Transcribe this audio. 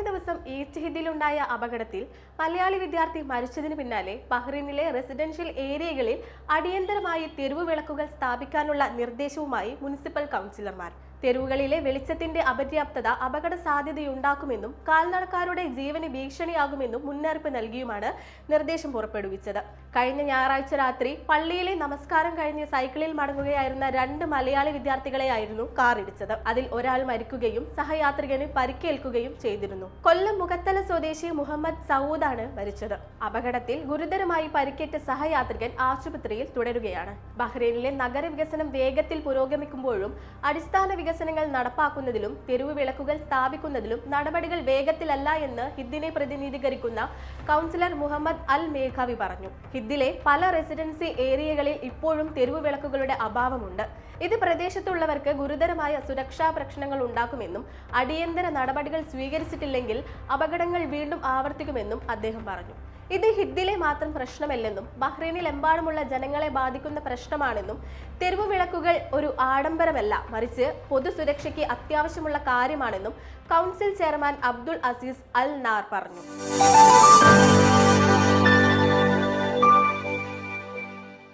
കഴിഞ്ഞ ദിവസം ഈസ്റ്റ് ഹിദ്ദിലുണ്ടായ അപകടത്തിൽ മലയാളി വിദ്യാർത്ഥി മരിച്ചതിന് പിന്നാലെ ബഹ്റിനിലെ റെസിഡൻഷ്യൽ ഏരിയകളിൽ അടിയന്തരമായി തെരുവ് വിളക്കുകൾ സ്ഥാപിക്കാനുള്ള നിർദ്ദേശവുമായി മുനിസിപ്പൽ കൗൺസിലർമാർ. തെരുവുകളിലെ വെളിച്ചത്തിന്റെ അപര്യാപ്തത അപകട സാധ്യതയുണ്ടാക്കുമെന്നും കാൽനടക്കാരുടെ ജീവന് ഭീഷണിയാകുമെന്നും മുന്നറിയിപ്പ് നൽകിയുമാണ് നിർദ്ദേശം പുറപ്പെടുവിച്ചത്. കഴിഞ്ഞ ഞായറാഴ്ച രാത്രി പള്ളിയിലെ നമസ്കാരം കഴിഞ്ഞ് സൈക്കിളിൽ മടങ്ങുകയായിരുന്ന രണ്ട് മലയാളി വിദ്യാർത്ഥികളെയായിരുന്നു കാർ ഇടിച്ചത് അതിൽ ഒരാൾ മരിക്കുകയും സഹയാത്രികന് പരിക്കേൽക്കുകയും ചെയ്തിരുന്നു. കൊല്ലം മുഖത്തല സ്വദേശി മുഹമ്മദ് സൗദാണ് മരിച്ചത്. അപകടത്തിൽ ഗുരുതരമായി പരിക്കേറ്റ സഹയാത്രികൻ ആശുപത്രിയിൽ തുടരുകയാണ്. ബഹ്റൈനിലെ നഗരവികസനം വേഗത്തിൽ പുരോഗമിക്കുമ്പോഴും അടിസ്ഥാന വികസനങ്ങൾ നടപ്പാക്കുന്നതിലും തെരുവ് വിളക്കുകൾ സ്ഥാപിക്കുന്നതിലും നടപടികൾ വേഗത്തിലല്ല എന്ന് ഹിദ്ദിനെ പ്രതിനിധീകരിക്കുന്ന കൗൺസിലർ മുഹമ്മദ് അൽ മേഘാവി പറഞ്ഞു. ഹിദ്ദിലെ പല റെസിഡൻസി ഏരിയകളിൽ ഇപ്പോഴും തെരുവ് വിളക്കുകളുടെ അഭാവമുണ്ട്. ഇത് പ്രദേശത്തുള്ളവർക്ക് ഗുരുതരമായ സുരക്ഷാ പ്രശ്നങ്ങൾ ഉണ്ടാക്കുമെന്നും അടിയന്തര നടപടികൾ സ്വീകരിച്ചിട്ടില്ലെങ്കിൽ അപകടങ്ങൾ വീണ്ടും ആവർത്തിക്കുമെന്നും അദ്ദേഹം പറഞ്ഞു. ഇത് ഹിദ്ദിലെ മാത്രം പ്രശ്നമല്ലെന്നും ബഹ്റൈനിൽ ബഹ്റൈനിലെമ്പാടുമുള്ള ജനങ്ങളെ ബാധിക്കുന്ന പ്രശ്നമാണെന്നും തെരുവ് വിളക്കുകൾ ഒരു ആഡംബരമല്ല മറിച്ച് പൊതുസുരക്ഷയ്ക്ക് അത്യാവശ്യമുള്ള കാര്യമാണെന്നും council chairman Abdul Aziz Al Nar പറഞ്ഞു.